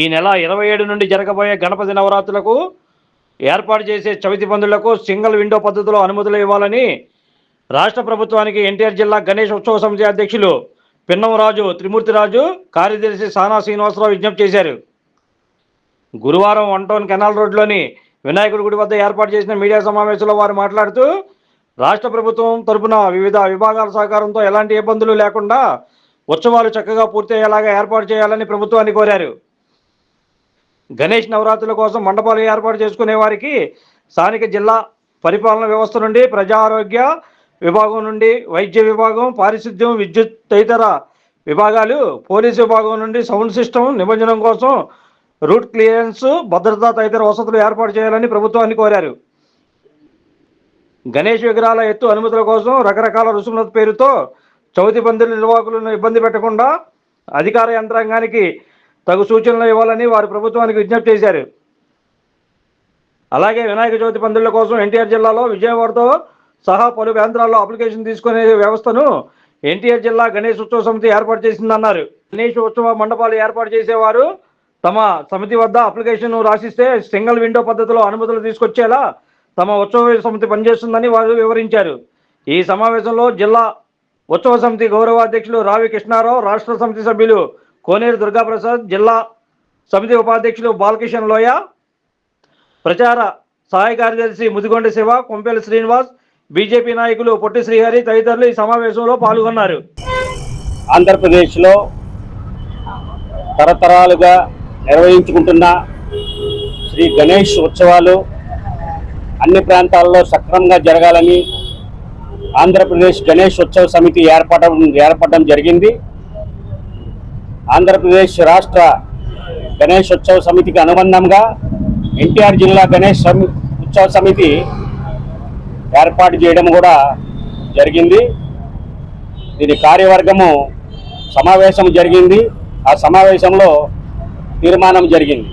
ఈ నెల ఇరవై ఏడు నుండి జరగబోయే గణపతి నవరాత్రులకు ఏర్పాటు చేసే చవితి పందులకు సింగిల్ విండో పద్ధతిలో అనుమతులు ఇవ్వాలని రాష్ట్ర ప్రభుత్వానికి ఎన్టీఆర్ జిల్లా గణేష్ ఉత్సవ సమితి అధ్యక్షులు పిన్నమరాజు త్రిమూర్తిరాజు కార్యదర్శి సానా శ్రీనివాసరావు విజ్ఞప్తి చేశారు. గురువారం వన్ టౌన్ కెనాల్ రోడ్లోని వినాయకుడి గుడి వద్ద ఏర్పాటు చేసిన మీడియా సమావేశంలో వారు మాట్లాడుతూ రాష్ట్ర ప్రభుత్వం తరపున వివిధ విభాగాల సహకారంతో ఎలాంటి ఇబ్బందులు లేకుండా ఉత్సవాలు చక్కగా పూర్తయ్యేలాగా ఏర్పాటు చేయాలని ప్రభుత్వాన్ని కోరారు. గణేష్ నవరాత్రుల కోసం మండపాలు ఏర్పాటు చేసుకునే వారికి స్థానిక జిల్లా పరిపాలన వ్యవస్థ నుండి ప్రజా ఆరోగ్య విభాగం నుండి వైద్య విభాగం పారిశుద్ధ్యం విద్యుత్ తదితర విభాగాలు పోలీసు విభాగం నుండి సౌండ్ సిస్టమ్ నిమజ్జనం కోసం రూట్ క్లియరెన్స్ భద్రత తదితర వసతులు ఏర్పాటు చేయాలని ప్రభుత్వాన్ని కోరారు. గణేష్ విగ్రహాల ఎత్తు అనుమతుల కోసం రకరకాల రుసుముల పేరుతో చవితి పందిరి నిర్వాహకులను ఇబ్బంది పెట్టకుండా అధికార యంత్రాంగానికి తగు సూచనలు ఇవ్వాలని వారు ప్రభుత్వానికి విజ్ఞప్తి చేశారు. అలాగే వినాయక చవితి పందిళ్ళ కోసం ఎన్టీఆర్ జిల్లాలో విజయవాడతో సహా పలు కేంద్రాల్లో అప్లికేషన్ తీసుకునే వ్యవస్థను ఎన్టీఆర్ జిల్లా గణేష్ ఉత్సవ సమితి ఏర్పాటు చేసిందన్నారు. గణేష్ ఉత్సవ మండపాలు ఏర్పాటు చేసేవారు తమ సమితి వద్ద అప్లికేషన్ రాసిస్తే సింగిల్ విండో పద్ధతిలో అనుమతులు తీసుకొచ్చేలా తమ ఉత్సవ సమితి పనిచేస్తుందని వారు వివరించారు. ఈ సమావేశంలో జిల్లా ఉత్సవ సమితి గౌరవాధ్యక్షులు రావి కృష్ణారావు రాష్ట్ర సమితి సభ్యులు కోనేరు దుర్గాప్రసాద్ జిల్లా సమితి ఉపాధ్యక్షులు బాలకిషన్ లోయ ప్రచార సహాయ కార్యదర్శి ముదిగొండ శివ కొంపెల శ్రీనివాస్ బీజేపీ నాయకులు పొట్టి శ్రీహరి తదితరులు ఈ సమావేశంలో పాల్గొన్నారు. ఆంధ్రప్రదేశ్లో తరతరాలుగా నిర్వహించుకుంటున్న శ్రీ గణేష్ ఉత్సవాలు అన్ని ప్రాంతాల్లో సక్రమంగా జరగాలని ఆంధ్రప్రదేశ్ గణేష్ ఉత్సవ సమితి ఏర్పడడం ఏర్పడడం జరిగింది. ఆంధ్రప్రదేశ్ రాష్ట్ర గణేష్ ఉత్సవ సమితికి అనుబంధంగా ఎన్టీఆర్ జిల్లా గణేష్ సమి ఉత్సవ సమితి ఏర్పాటు చేయడం కూడా జరిగింది. దీని కార్యవర్గము సమావేశం జరిగింది. ఆ సమావేశంలో తీర్మానం జరిగింది.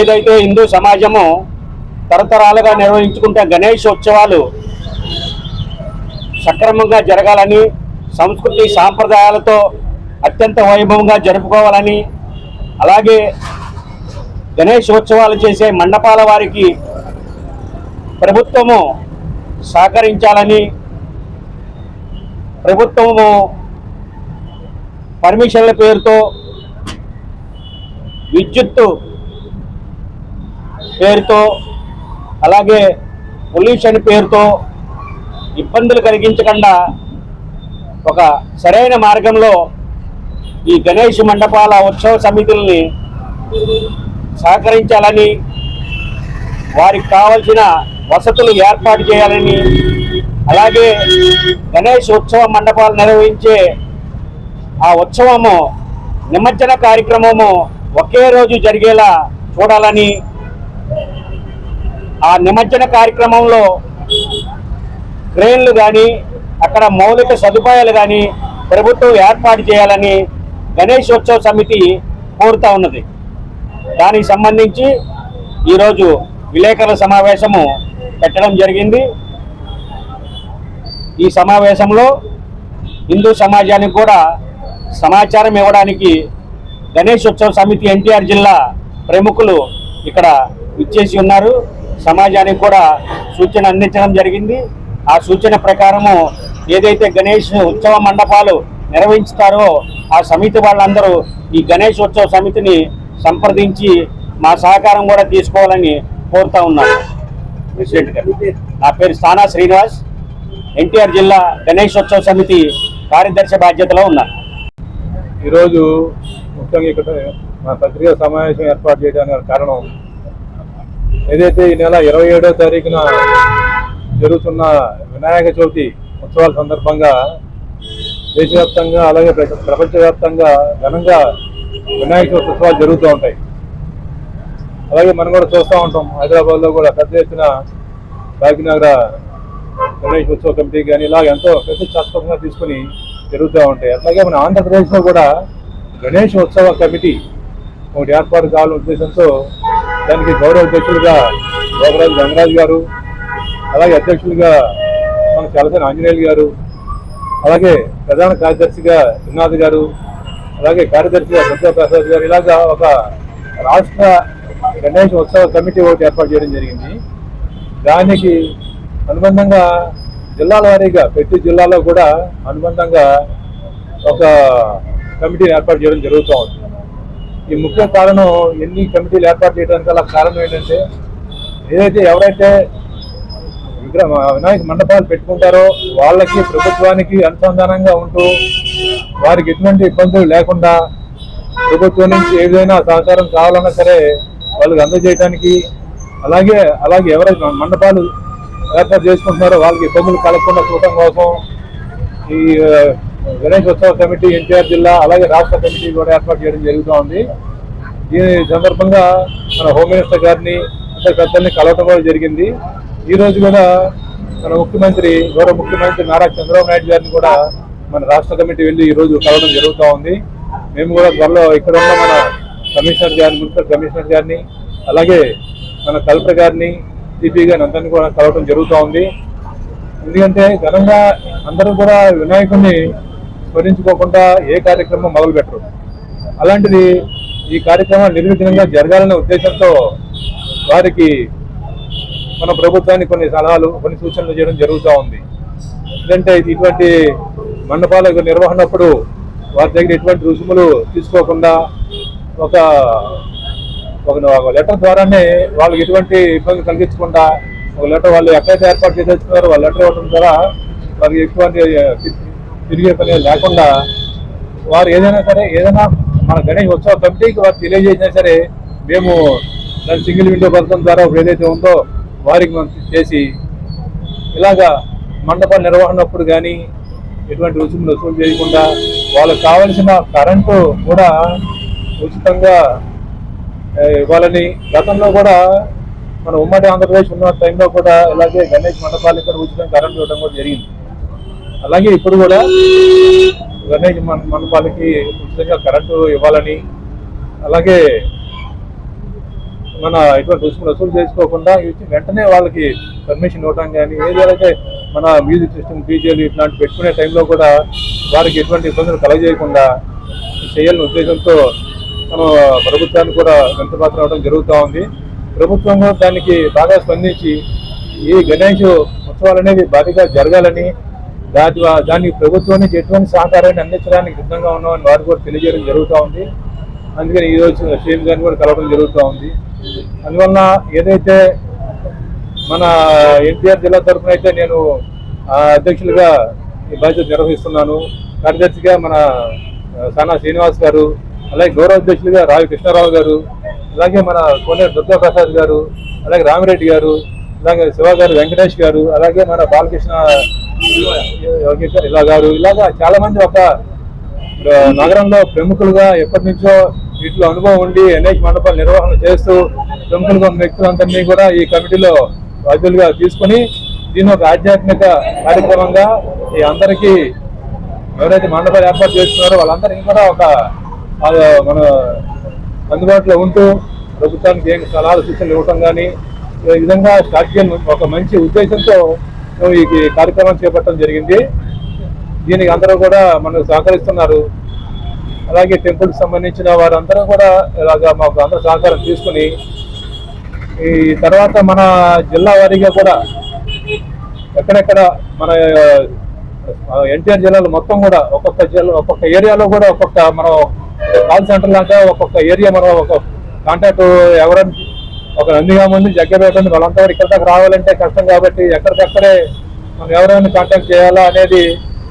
ఏదైతే హిందూ సమాజము తరతరాలుగా నిర్వహించుకుంటే గణేష్ ఉత్సవాలు సక్రమంగా జరగాలని సంస్కృతి సాంప్రదాయాలతో అత్యంత వైభవంగా జరుపుకోవాలని అలాగే గణేష్ ఉత్సవాలు చేసే మండపాల వారికి ప్రభుత్వము సహకరించాలని ప్రభుత్వము పర్మిషన్ల పేరుతో విద్యుత్తు పేరుతో అలాగే పొల్యూషన్ పేరుతో ఇబ్బందులు కలిగించకుండా ఒక సరైన మార్గంలో ఈ గణేష్ మండపాల ఉత్సవ సమితుల్ని సహకరించాలని వారికి కావలసిన వసతులు ఏర్పాటు చేయాలని అలాగే గణేష్ ఉత్సవ మండపాలు నిర్వహించే ఆ ఉత్సవము నిమజ్జన కార్యక్రమము ఒకే రోజు జరిగేలా చూడాలని ఆ నిమజ్జన కార్యక్రమంలో క్రేన్లు కానీ అక్కడ మౌలిక సదుపాయాలు కానీ ప్రభుత్వం ఏర్పాటు చేయాలని గణేష్ ఉత్సవ సమితి కోరుతా ఉన్నది. దానికి సంబంధించి ఈరోజు విలేకరుల సమావేశము పెట్టడం జరిగింది. ఈ సమావేశంలో హిందూ సమాజానికి కూడా సమాచారం ఇవ్వడానికి గణేష్ ఉత్సవ సమితి ఎన్టీఆర్ జిల్లా ప్రముఖులు ఇక్కడ ఇచ్చేసి ఉన్నారు. సమాజానికి కూడా సూచన అందించడం జరిగింది. ఆ సూచన ప్రకారము ఏదైతే గణేష్ ఉత్సవ మండపాలు నిర్వహిస్తారో ఆ సమితి వాళ్ళందరూ ఈ గణేష్ ఉత్సవ సమితిని సంప్రదించి మా సహకారం కూడా తీసుకోవాలని కోరుతా ఉన్నాను. ప్రెసిడెంట్ గారు. నా పేరు స్థానా శ్రీనివాస్. ఎన్టీఆర్ జిల్లా గణేష్ ఉత్సవ సమితి కార్యదర్శి బాధ్యతలో ఉన్నాను ఈరోజు ముఖ్యంగా ఇక్కడ మా పత్రికా సమావేశం ఏర్పాటు చేయడానికి కారణం ఏదైతే ఈ నెల ఇరవై ఏడో తారీఖున జరుగుతున్న వినాయక చవితి ఉత్సవాల సందర్భంగా దేశవ్యాప్తంగా అలాగే ప్రపంచవ్యాప్తంగా ఘనంగా వినాయక చవితి ఉత్సవాలు జరుగుతూ ఉంటాయి. అలాగే మనం కూడా చూస్తూ ఉంటాం. హైదరాబాద్లో కూడా పెద్ద ఎత్తున భాగ్యనగర గణేష్ ఉత్సవ కమిటీ కానీ ఇలాగ ఎంతో ప్రతిష్టాత్మకంగా తీసుకుని జరుగుతూ ఉంటాయి. అట్లాగే మన ఆంధ్రప్రదేశ్లో కూడా గణేష్ ఉత్సవ కమిటీ ఒకటి ఏర్పాటు కావాలనే ఉద్దేశంతో దానికి గౌరవ అధ్యక్షులుగా గోపరాజు గంగరాజు గారు అలాగే అధ్యక్షులుగా మన చలసన ఆంజనేయులు గారు అలాగే ప్రధాన కార్యదర్శిగా వినాథ్ గారు అలాగే కార్యదర్శి సత్యప్రసాద్ గారు ఇలాగా ఒక రాష్ట్ర గణేష్ ఉత్సవ కమిటీ ఒకటి ఏర్పాటు చేయడం జరిగింది. దానికి అనుబంధంగా జిల్లాల వారీగా ప్రతి జిల్లాలో కూడా అనుబంధంగా ఒక కమిటీని ఏర్పాటు చేయడం జరుగుతూ ఉంది. ఈ ముఖ్య కారణం ఎన్ని కమిటీలు ఏర్పాటు చేయడానికి గల కారణం ఏంటంటే ఏదైతే ఎవరైతే విగ్రహ వినాయక మండపాలు పెట్టుకుంటారో వాళ్ళకి ప్రభుత్వానికి అనుసంధానంగా ఉంటూ వారికి ఎటువంటి ఇబ్బందులు లేకుండా ప్రభుత్వం నుంచి ఏదైనా సహకారం కావాలన్నా సరే వాళ్ళకి అందజేయడానికి అలాగే అలాగే ఎవరైతే మండపాలు ఏర్పాటు చేసుకుంటున్నారో వాళ్ళకి ఇబ్బందులు కలగకుండా చూడటం కోసం ఈ గణేష్ ఉత్సవ కమిటీ ఎన్టీఆర్ జిల్లా అలాగే రాష్ట్ర కమిటీ కూడా ఏర్పాటు చేయడం జరుగుతూ ఉంది. ఈ సందర్భంగా మన హోమ్ మినిస్టర్ గారిని ఇతర పెద్దల్ని కలవటం కూడా జరిగింది. ఈరోజు కూడా మన ముఖ్యమంత్రి గౌరవ ముఖ్యమంత్రి నారా చంద్రబాబు నాయుడు గారిని కూడా మన రాష్ట్ర కమిటీ వెళ్ళి ఈ రోజు కలవడం జరుగుతూ ఉంది. మేము కూడా త్వరలో ఇక్కడ ఉన్న మన కమిషనర్ గారిని మున్సిపల్ కమిషనర్ గారిని అలాగే మన కలెక్టర్ గారిని సిపి గారిని అందరినీ కూడా కలవడం జరుగుతూ ఉంది. ఎందుకంటే ఘనంగా అందరూ కూడా వినాయకుడిని స్మరించుకోకుండా ఏ కార్యక్రమం మొదలు పెట్టరు అలాంటిది ఈ కార్యక్రమం నిర్విఘ్నంగా జరగాలనే ఉద్దేశంతో వారికి మన ప్రభుత్వానికి కొన్ని సలహాలు కొన్ని సూచనలు చేయడం జరుగుతూ ఉంది. ఎందుకంటే ఇటువంటి మండపాల నిర్వహణప్పుడు వారి దగ్గర ఎటువంటి రుసుములు తీసుకోకుండా ఒక ఒక లెటర్ ద్వారానే వాళ్ళకి ఎటువంటి ఇబ్బంది కలిగించకుండా ఒక లెటర్ వాళ్ళు ఎక్కడైతే ఏర్పాటు చేసి వాళ్ళ లెటర్ ఇవ్వడం ద్వారా వారికి ఎటువంటి తిరిగే పని లేకుండా వారు ఏదైనా సరే ఏదైనా మన గణేష్ ఉత్సవ కమిటీకి వారు తెలియజేసినా సరే మేము దాని సింగిల్ విండో పథకం ద్వారా ఏదైతే ఉందో వారికి మనం చేసి ఇలాగా మండప నిర్వహణప్పుడు కానీ ఎటువంటి రుసుములు వసూలు చేయకుండా వాళ్ళకి కావలసిన కరెంటు కూడా ఉచితంగా ఇవ్వాలని గతంలో కూడా మన ఉమ్మడి ఆంధ్రప్రదేశ్ ఉన్న టైంలో కూడా ఇలాగే గణేష్ మండపాలకు కూడా ఉచితంగా కరెంట్ ఇవ్వడం కూడా జరిగింది. అలాగే ఇప్పుడు కూడా గణేష్ మండపాలకి ఉచితంగా కరెంటు ఇవ్వాలని అలాగే మన ఎటువంటి రుసుము వసూలు చేసుకోకుండా ఇచ్చి వెంటనే వాళ్ళకి పర్మిషన్ ఇవ్వడం కానీ ఏదైతే మన మ్యూజిక్ సిస్టమ్ డీజేలు ఇట్లాంటి పెట్టుకునే టైంలో కూడా వారికి ఎటువంటి ఇబ్బందులు కలగజేయకుండా చేయాలని ఉద్దేశంతో మనం ప్రభుత్వాన్ని కూడా వెంటపాత్ర అవడం జరుగుతూ ఉంది. ప్రభుత్వం కూడా దానికి బాగా స్పందించి ఈ గణేష్ ఉత్సవాలు అనేది భారీగా జరగాలని దాని దానికి ప్రభుత్వానికి ఎటువంటి సహకారాన్ని అందించడానికి సిద్ధంగా ఉన్నామని వారు కూడా తెలియజేయడం జరుగుతూ ఉంది. అందుకని ఈ రోజు సీఎం గారిని కూడా కలవడం జరుగుతూ ఉంది అందువలన ఏదైతే మన ఎన్టీఆర్ జిల్లా తరఫున అయితే నేను ఆ, అధ్యక్షులుగా ఈ బాధ్యత నిర్వహిస్తున్నాను కార్యదర్శిగా మన సానా శ్రీనివాస్ గారు అలాగే గౌరవ అధ్యక్షులుగా రావి కృష్ణారావు గారు అలాగే మన కోనే దుర్గా ప్రసాద్ గారు అలాగే రామిరెడ్డి గారు అలాగే శివ గారు వెంకటేష్ గారు అలాగే మన బాలకృష్ణ యోగేష్ ఇలా గారు ఇలాగా చాలా మంది ఒక నగరంలో ప్రముఖులుగా ఎప్పటి నుంచో వీటిలో అనుభవం ఉండి అనేక మండపాల నిర్వహణ చేస్తూ ప్రముఖులుగా ఉన్న వ్యక్తులందరినీ కూడా ఈ కమిటీలో బాధ్యులుగా తీసుకుని దీని ఒక ఆధ్యాత్మిక కార్యక్రమంగా ఈ అందరికీ ఎవరైతే మండపాలు ఏర్పాటు చేస్తున్నారో వాళ్ళందరికీ కూడా ఒక మన అందుబాటులో ఉంటూ ప్రభుత్వానికి ఏం సలహాలు సూచనలు ఇవ్వటం కానీ ఈ విధంగా స్టార్ట్ ఒక మంచి ఉద్దేశంతో ఈ కార్యక్రమం చేపట్టడం జరిగింది. దీనికి అందరూ కూడా మనకు సహకరిస్తున్నారు. అలాగే టెంపుల్కి సంబంధించిన వారందరూ కూడా ఇలాగా మాకు అందరూ సహకారం తీసుకుని ఈ తర్వాత మన జిల్లా వారీగా కూడా ఎక్కడెక్కడ మన ఎన్టీఆర్ జిల్లాలో మొత్తం కూడా ఒక్కొక్క జిల్లా ఒక్కొక్క ఏరియాలో కూడా ఒక్కొక్క మనం కాల్ సెంటర్ లాగా ఒక్కొక్క ఏరియా మనం ఒక కాంటాక్ట్ ఎవరైనా ఒక నందిగా ముందు జగ్గపేట ఉంది వాళ్ళంతా ఇక్కడ దాకా రావాలంటే కష్టం కాబట్టి ఎక్కడికక్కడే మనం ఎవరైనా కాంటాక్ట్ చేయాలా అనేది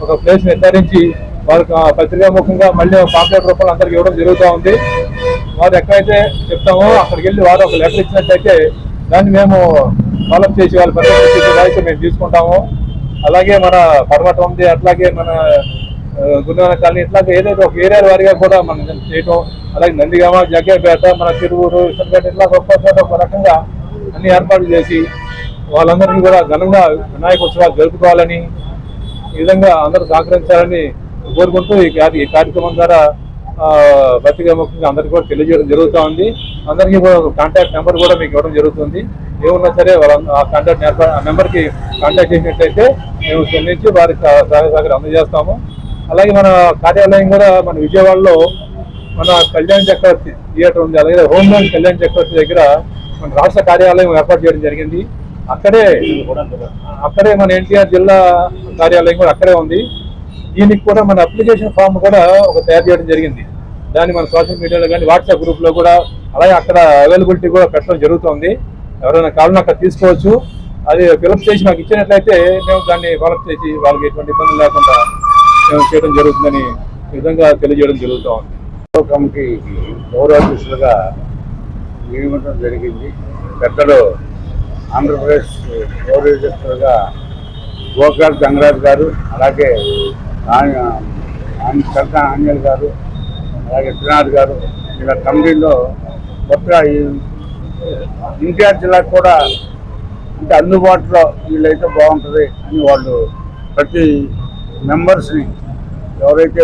ఒక ప్లేస్ నిర్ధారించి వారికి పత్రికాముఖంగా మళ్ళీ పాంప్లెట్ రూపంలో అందరికి ఇవ్వడం జరుగుతూ ఉంది. వారు ఎక్కడైతే చెప్తామో అక్కడికి వెళ్ళి వారు ఒక లెటర్ ఇచ్చినట్టయితే దాన్ని మేము డెవలప్ చేసి వాళ్ళ పరిస్థితి మేము తీసుకుంటాము. అలాగే మన పర్వతం ఉంది అట్లాగే మన గురునాన కాలనీ ఇట్లాగే ఏదైతే ఒక ఏరియా వారిగా కూడా మనం చేయటం అలాగే నందిగామ జగ్గేపేట మన తిరువూరు ఇసంపేట ఇట్లా ఒక్కో చోట ఒక రకంగా అన్ని ఏర్పాట్లు చేసి వాళ్ళందరినీ కూడా ఘనంగా వినాయక ఉత్సవాలు జరుపుకోవాలని ఈ విధంగా అందరూ సహకరించాలని కోరుకుంటూ ఈ కార్యక్రమం ద్వారా ఆ, పత్రికా ముఖ్యంగా అందరికీ కూడా తెలియజేయడం జరుగుతూ ఉంది. అందరికీ కూడా కాంటాక్ట్ నెంబర్ కూడా మీకు ఇవ్వడం జరుగుతుంది. ఏమున్నా సరే వాళ్ళ ఆ కాంటాక్ట్ నెంబర్ ఆ నెంబర్కి కాంటాక్ట్ చేసినట్లయితే మేము స్పందించి వారికి సహాయ సహకారం అందజేస్తాము. అలాగే మన కార్యాలయం కూడా మన విజయవాడలో మన కళ్యాణ్ చక్రవర్తి థియేటర్ ఉంది. అలాగే హోంలాండ్ కళ్యాణ్ చక్రవర్తి దగ్గర మన రాష్ట్ర కార్యాలయం ఏర్పాటు చేయడం జరిగింది. అక్కడే అక్కడే మన ఎన్టీఆర్ జిల్లా కార్యాలయం కూడా అక్కడే ఉంది. దీనికి కూడా మన అప్లికేషన్ ఫామ్ కూడా ఒక తయారు చేయడం జరిగింది. దాన్ని మన సోషల్ మీడియాలో కానీ వాట్సాప్ గ్రూప్లో కూడా అలాగే అక్కడ అవైలబిలిటీ కూడా పెట్టడం జరుగుతుంది. ఎవరైనా కావాలన్నా అక్కడ తీసుకోవచ్చు. అది ఫిలప్ చేసి మాకు ఇచ్చినట్లయితే మేము దాన్ని ఫాలోఅప్ చేసి వాళ్ళకి ఎటువంటి ఇబ్బంది లేకుండా మేము చేయడం జరుగుతుందని ఈ విధంగా తెలియజేయడం జరుగుతూ ఉంది కమిటీ గౌరవాధ్యక్షులుగా నియమించడం జరిగింది. పెద్దలు ఆంధ్రప్రదేశ్ గౌరవాధ్యక్షులుగా గోకాల్ గంగరాజ్ గారు అలాగే చంద్ర ఆంజల్ గారు అలాగే త్రినాథ్ గారు ఇలా కమిటీలో కొత్తగా ఈ ఎన్టీఆర్ జిల్లాకు కూడా అంటే అందుబాటులో వీళ్ళైతే బాగుంటుంది అని వాళ్ళు ప్రతి మెంబర్స్ని ఎవరైతే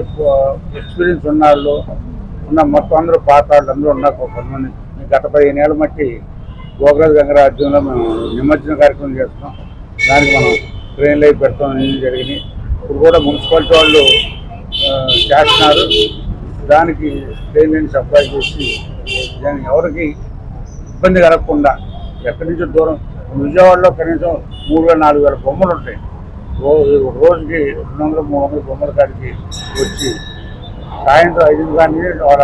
ఎక్స్పీరియన్స్ ఉన్నారో ఉన్న మొత్తం అందరూ పాత వాళ్ళు అందరూ ఉన్నారు కొంతమంది గత పదిహేను ఏళ్ళ మట్టి గోకరాజు గంగరాజ్యంలో మేము నిమజ్జన కార్యక్రమం చేస్తున్నాం దానికి మనం ట్రైన్ లైఫ్ పెడతాం అనేది జరిగినాయి. ఇప్పుడు కూడా మున్సిపాలిటీ వాళ్ళు చేస్తున్నారు. దానికి ట్రైన్లని సప్లై చేసి దానికి ఎవరికి ఇబ్బంది కలగకుండా ఎక్కడి నుంచో దూరం విజయవాడలో కనీసం మూడు వేల నాలుగు వేల బొమ్మలు ఉంటాయి. ఒక రోజుకి రెండు వందల మూడు వందల బొమ్మల కాడికి వచ్చి సాయంత్రం ఐదు కానీ వాళ్ళ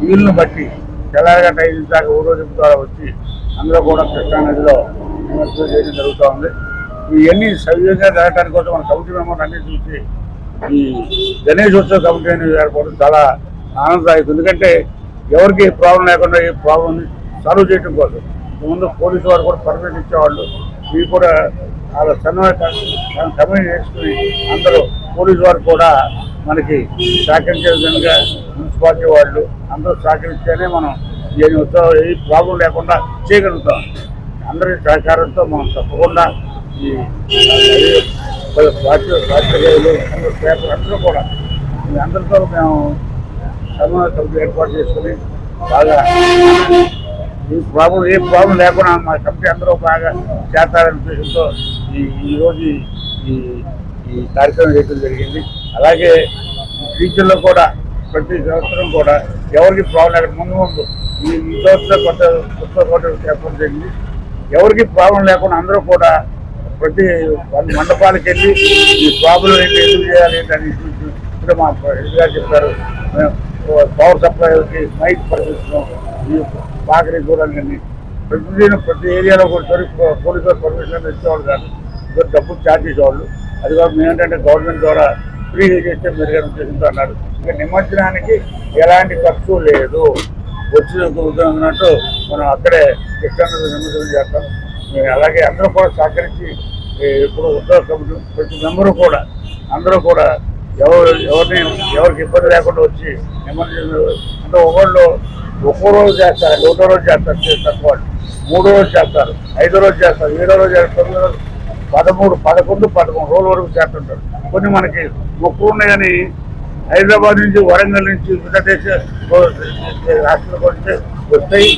వీళ్ళని బట్టి తెల్లారిగంట ఐదు దాకా ఊరోజు ద్వారా వచ్చి అందులో కూడా కృష్ణానదిలో నిమజ్జనం చేయడం జరుగుతూ ఉంది. ఇవన్నీ సవ్యంగా జరగడానికి కోసం మన కమిటీ మెంబర్ అన్ని చూసి ఈ గణేష్ ఉత్సవ కమిటీ అనేది ఏర్పడడం చాలా ఆనందదాయకం. ఎందుకంటే ఎవరికి ప్రాబ్లం లేకుండా ఏ ప్రాబ్లమ్ని సాల్వ్ చేయడం కోసం ముందు పోలీసు వారు కూడా పర్మిషన్ ఇచ్చేవాళ్ళు. ఇవి కూడా వాళ్ళ సమన్వయ సమయం చేసుకుని అందరూ పోలీసు వారు కూడా మనకి సహకరించే విధంగా మున్సిపాలిటీ వాళ్ళు అందరూ సహకరిస్తేనే మనం ఏ ఉత్సవం ఏ ప్రాబ్లం లేకుండా చేయగలుగుతాం. అందరి సహకారంతో మనం తప్పకుండా ఈ పార్టీ పాత్రికేయులు అందరూ పేపర్ అందరూ కూడా అందరితో మేము సమన్వయ ఏర్పాటు చేసుకుని బాగా ఈ ప్రాబ్లం ఏ ప్రాబ్లం లేకుండా మా కమిటీ అందరూ బాగా చేస్తారనే ఉద్దేశంతో ఈ ఈరోజు ఈ ఈ కార్యక్రమం చేయడం జరిగింది. అలాగే ఫ్యూచర్లో కూడా ప్రతి సంవత్సరం కూడా ఎవరికి ప్రాబ్లం లేకుండా ముందు ముందు ఈ సంవత్సరం కొత్త కొత్త కోట ఏర్పాటు జరిగింది ఎవరికి ప్రాబ్లం లేకుండా అందరూ కూడా ప్రతి మండపాలకు వెళ్ళి ఈ ప్రాబ్లం ఏంటి ఎందుకు చేయాలి ఏంటి అని ఇక్కడ మా హెడ్ గారు చెప్పారు. మేము పవర్ సప్లైకి మైక్ పరిస్థితి ఈ బాకరీ చూడాలని ప్రతిదిన ప్రతి ఏరియాలో కూడా పోలీసు పర్మిషన్ ఇచ్చేవాళ్ళు కాదు. డబ్బులు ఛార్జ్ చేసేవాళ్ళు. అది కాదు మేము ఏంటంటే గవర్నమెంట్ ద్వారా ఫ్రీగా చేస్తే మెరుగైన ఉద్దేశంతో అన్నారు ఇంకా నిమజ్జనానికి ఎలాంటి ఖర్చు లేదు. వచ్చిన ఉన్నట్టు మనం అక్కడే కృష్ణానది నిమజ్జనం చేస్తాం. అలాగే అందరూ కూడా సహకరించి ఇప్పుడు ఉద్యోగ కమిటీ ప్రతి మెంబరు కూడా అందరూ కూడా ఎవరు ఎవరిని ఎవరికి ఇబ్బంది లేకుండా వచ్చి నిమజ్జనం అంటే ఒకళ్ళు ఒక్కో రోజు చేస్తారు ఒకటో రోజు చేస్తారు చేస్తారు తక్కువ వాళ్ళు. మూడో రోజు చేస్తారు ఐదో రోజు చేస్తారు ఏడో రోజు చేస్తారు తొమ్మిదో రోజు పదమూడు పదకొండు పదకొండు రోజుల వరకు చేస్తుంటారు కొన్ని మనకి మొక్కులు ఉన్నాయని హైదరాబాద్ నుంచి వరంగల్ నుంచి ఇతర దేశ రాష్ట్రాలకు వస్తే వస్తాయి.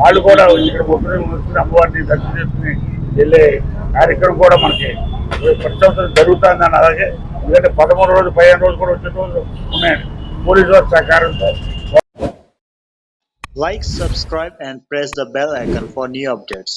వాళ్ళు కూడా ఇక్కడ మొక్కుని అమ్మవారిని దర్శనం చేసుకుని వెళ్ళే కార్యక్రమం కూడా మనకి ప్రతి సంవత్సరం జరుగుతుందని అలాగే. ఎందుకంటే పదమూడు రోజులు పదిహేను రోజులు కూడా వచ్చే రోజులు ఉన్నాయండి పోలీసు వారి సహకారంతో. Like, subscribe, and press the bell icon for new updates.